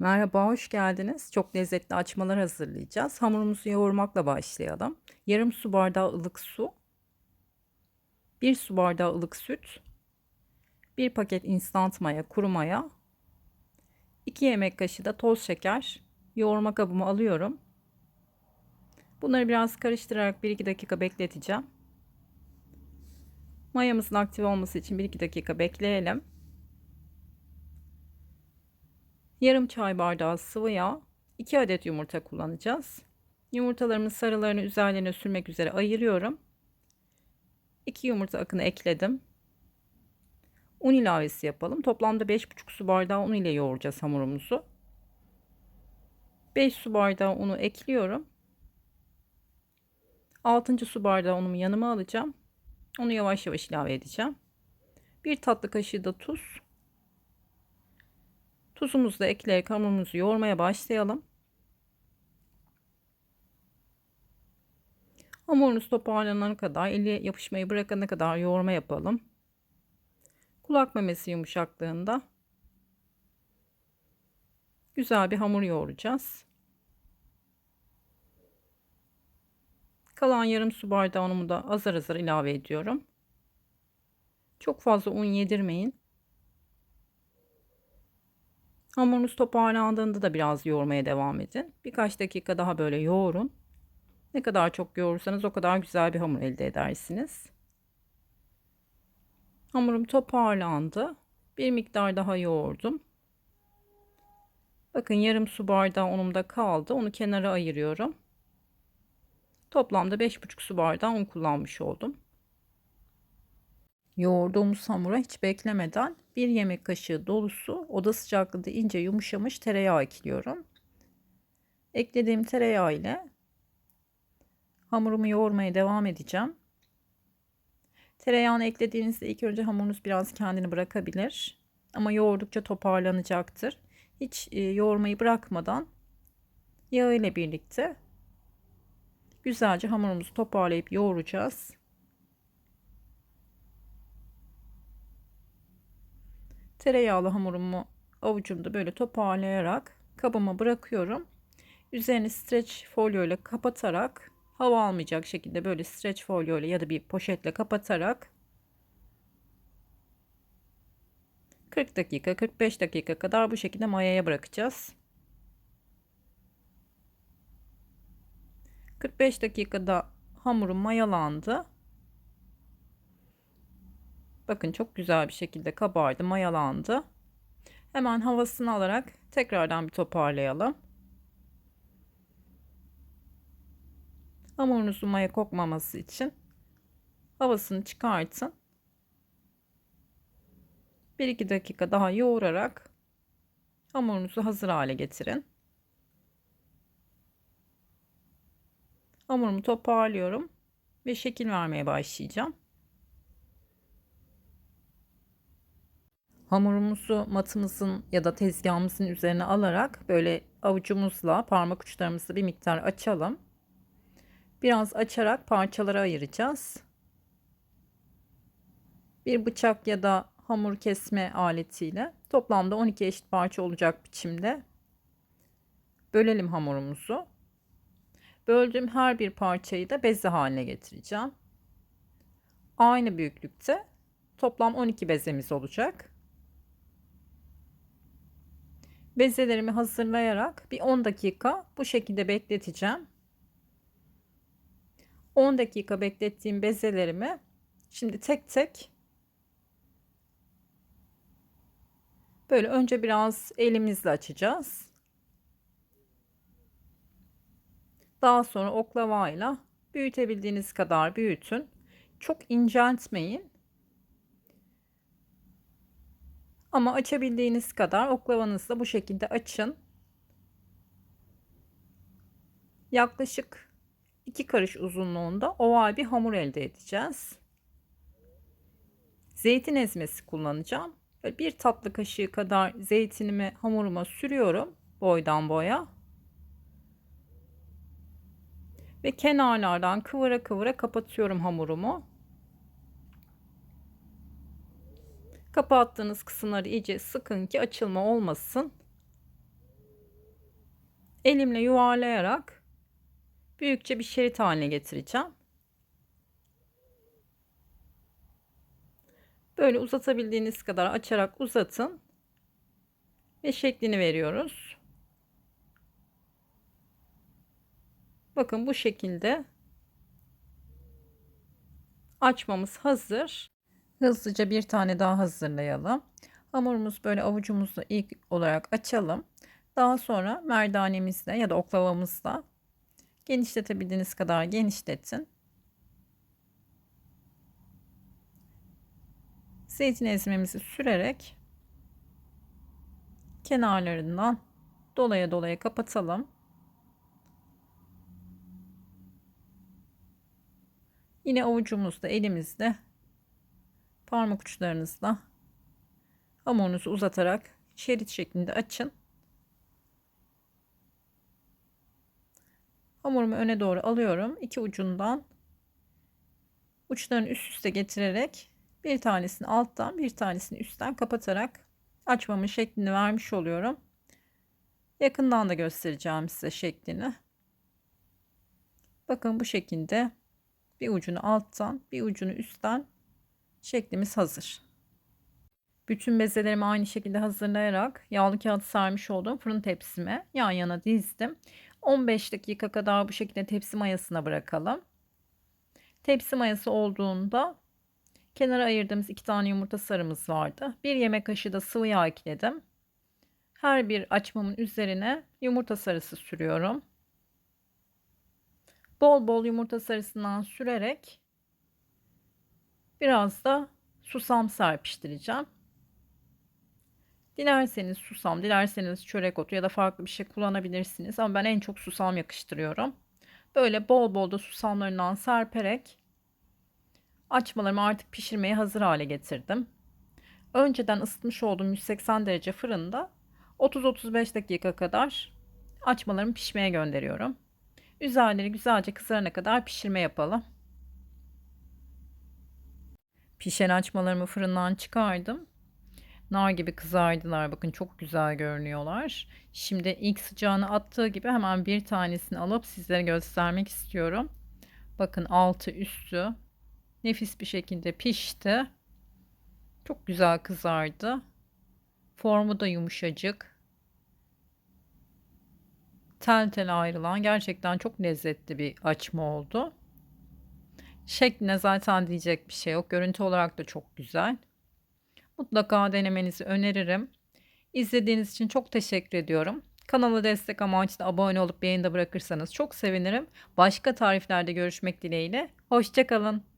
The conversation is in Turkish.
Merhaba, hoş geldiniz. Çok lezzetli açmalar hazırlayacağız. Hamurumuzu yoğurmakla başlayalım. Yarım su bardağı ılık su, 1 su bardağı ılık süt, 1 paket instant maya, kuru maya, 2 yemek kaşığı da toz şeker yoğurma kabıma alıyorum. Bunları biraz karıştırarak 1-2 dakika bekleteceğim. Mayamızın aktif olması için 1-2 dakika bekleyelim. Yarım çay bardağı sıvı yağ, 2 adet yumurta kullanacağız. Yumurtalarımın sarılarını üzerlerine sürmek üzere ayırıyorum. 2 yumurta akını ekledim. Un ilavesi yapalım. Toplamda 5,5 su bardağı un ile yoğuracağız hamurumuzu. 5 su bardağı unu ekliyorum. 6. su bardağı unumu yanıma alacağım. Onu yavaş yavaş ilave edeceğim. 1 tatlı kaşığı da tuz. Tuzumuzu da ekleyerek hamurumuzu yoğurmaya başlayalım. Hamurunuz toparlanana kadar, eli yapışmayı bırakana kadar yoğurma yapalım. Kulak memesi yumuşaklığında güzel bir hamur yoğuracağız. Kalan yarım su bardağı unumu da azar azar ilave ediyorum. Çok fazla un yedirmeyin. Hamurunuz toparlandığında da biraz yoğurmaya devam edin. Birkaç dakika daha böyle yoğurun. Ne kadar çok yoğurursanız o kadar güzel bir hamur elde edersiniz. Hamurum toparlandı. Bir miktar daha yoğurdum. Bakın yarım su bardağı unumda kaldı. Onu kenara ayırıyorum. Toplamda 5,5 su bardağı un kullanmış oldum. Yoğurduğumuz hamura hiç beklemeden bir yemek kaşığı dolusu oda sıcaklığında ince yumuşamış tereyağı ekliyorum. Eklediğim tereyağı ile hamurumu yoğurmaya devam edeceğim. Tereyağını eklediğinizde ilk önce hamurunuz biraz kendini bırakabilir. Ama yoğurdukça toparlanacaktır. Hiç e, yoğurmayı bırakmadan yağ ile birlikte güzelce hamurumuzu toparlayıp yoğuracağız. Tereyağlı hamurumu avucumda böyle toparlayarak kabıma bırakıyorum. Üzerini streç folyo ile kapatarak hava almayacak şekilde böyle streç folyo ile ya da bir poşetle kapatarak 40 dakika 45 dakika kadar bu şekilde mayaya bırakacağız. 45 dakikada hamurum mayalandı. Bakın çok güzel bir şekilde kabardı, mayalandı. Hemen havasını alarak tekrardan bir toparlayalım. Hamurunuzun maya kokmaması için havasını çıkartın. 1-2 dakika daha yoğurarak hamurunuzu hazır hale getirin. Hamurumu toparlıyorum ve şekil vermeye başlayacağım. Hamurumuzu matımızın ya da tezgahımızın üzerine alarak böyle avucumuzla parmak uçlarımızı bir miktar açalım. Biraz açarak parçalara ayıracağız. Bir bıçak ya da hamur kesme aletiyle toplamda 12 eşit parça olacak biçimde bölelim hamurumuzu. Böldüğüm her bir parçayı da beze haline getireceğim. Aynı büyüklükte toplam 12 bezemiz olacak. Bezelerimi hazırlayarak bir 10 dakika bu şekilde bekleteceğim. 10 dakika beklettiğim bezelerimi şimdi tek tek böyle önce biraz elimizle açacağız. Daha sonra oklavayla büyütebildiğiniz kadar büyütün. Çok inceltmeyin. Ama açabildiğiniz kadar oklavanızla bu şekilde açın. Yaklaşık 2 karış uzunluğunda oval bir hamur elde edeceğiz. Zeytin ezmesi kullanacağım. Böyle bir tatlı kaşığı kadar zeytinimi hamuruma sürüyorum boydan boya. Ve kenarlardan kıvıra kıvıra kapatıyorum hamurumu. Kapattığınız kısımları iyice sıkın ki açılma olmasın. elimle yuvarlayarak büyükçe bir şerit haline getireceğim. Böyle uzatabildiğiniz kadar açarak uzatın ve şeklini veriyoruz. Bakın bu şekilde açmamız hazır. Hızlıca bir tane daha hazırlayalım. Hamurumuz böyle avucumuzla ilk olarak açalım. Daha sonra merdanemizle ya da oklavamızla genişletebildiğiniz kadar genişletin. Zeytin ezmemizi sürerek kenarlarından dolaya dolaya kapatalım. Yine avucumuzda elimizde parmak uçlarınızla hamurunuzu uzatarak şerit şeklinde açın. Hamurumu öne doğru alıyorum. İki ucundan uçlarını üst üste getirerek bir tanesini alttan bir tanesini üstten kapatarak açmamın şeklini vermiş oluyorum. Yakından da göstereceğim size şeklini. Bakın bu şekilde bir ucunu alttan bir ucunu üstten şeklimiz hazır. Bütün bezelerimi aynı şekilde hazırlayarak yağlı kağıt sarmış olduğum fırın tepsime yan yana dizdim. 15 dakika kadar bu şekilde tepsi mayasına bırakalım. Tepsi mayası olduğunda kenara ayırdığımız iki tane yumurta sarımız vardı. Bir yemek kaşığı da sıvı yağ ekledim. Her bir açmamın üzerine yumurta sarısı sürüyorum. Bol bol yumurta sarısından sürerek biraz da susam serpiştireceğim. Dilerseniz susam, dilerseniz çörek otu ya da farklı bir şey kullanabilirsiniz. Ama ben en çok susam yakıştırıyorum. Böyle bol bol da susamlarından serperek açmalarımı artık pişirmeye hazır hale getirdim. Önceden ısıtmış olduğum 180 derece fırında 30-35 dakika kadar açmalarımı pişmeye gönderiyorum. Üzerleri güzelce kızarana kadar pişirme yapalım. Pişen açmalarımı fırından çıkardım. Nar gibi kızardılar. Bakın çok güzel görünüyorlar. Şimdi ilk sıcağını attığı gibi hemen bir tanesini alıp sizlere göstermek istiyorum. Bakın altı üstü nefis bir şekilde pişti. Çok güzel kızardı. Formu da yumuşacık. Tel tel ayrılan gerçekten çok lezzetli bir açma oldu. Şekline zaten diyecek bir şey yok. Görüntü olarak da çok güzel. Mutlaka denemenizi öneririm. İzlediğiniz için çok teşekkür ediyorum. Kanala destek amaçlı abone olup de bırakırsanız çok sevinirim. Başka tariflerde görüşmek dileğiyle. Hoşçakalın.